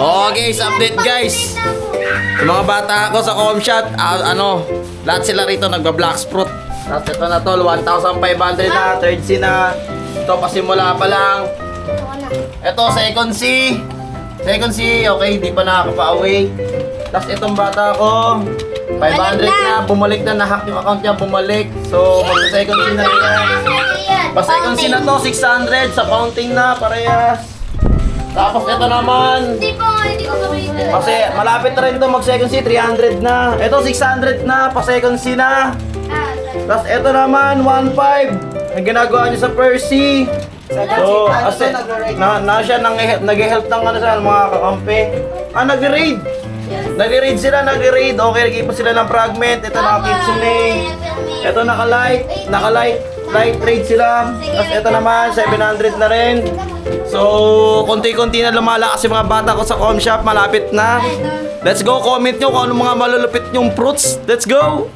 Oo guys, update guys. Yung mga bata ko sa Comshot, ah, ano, lahat sila rito nagba-black fruit. Tapos ito na tol, 1,500 na, third C na. Ito pasimula pa lang. Ito, second C. Second C, okay, di pa nakakapa-away. Tapos itong bata ko, 500 na, bumalik na, nahack yung account niya, bumalik. So, magsa-second C na rin. Pa-second C na to, 600, sa counting na, parehas. Tapos ito naman, Hindi po, hindi ko makita. kasi malapit na rin ito mag-second C, 300 na. Ito, 600 na, pa-second C na. Ah, Tapos ito naman, 1.5. Ang ginagawa niya sa Percy. So, kasi na, na siya nang nag-help ng ano sa mga kakampi. Ah, nag-raid. Nag-raid sila, nag-raid. Okay, nag sila ng fragment. Ito naka-kitsune. Ito naka-light. Naka-light. Light raid sila. Tapos ito naman, 700 na rin. So, konti-konti na lumalakas yung mga bata ko sa com shop. Malapit na. Let's go, comment nyo kung ano mga malulupit yung fruits. Let's go!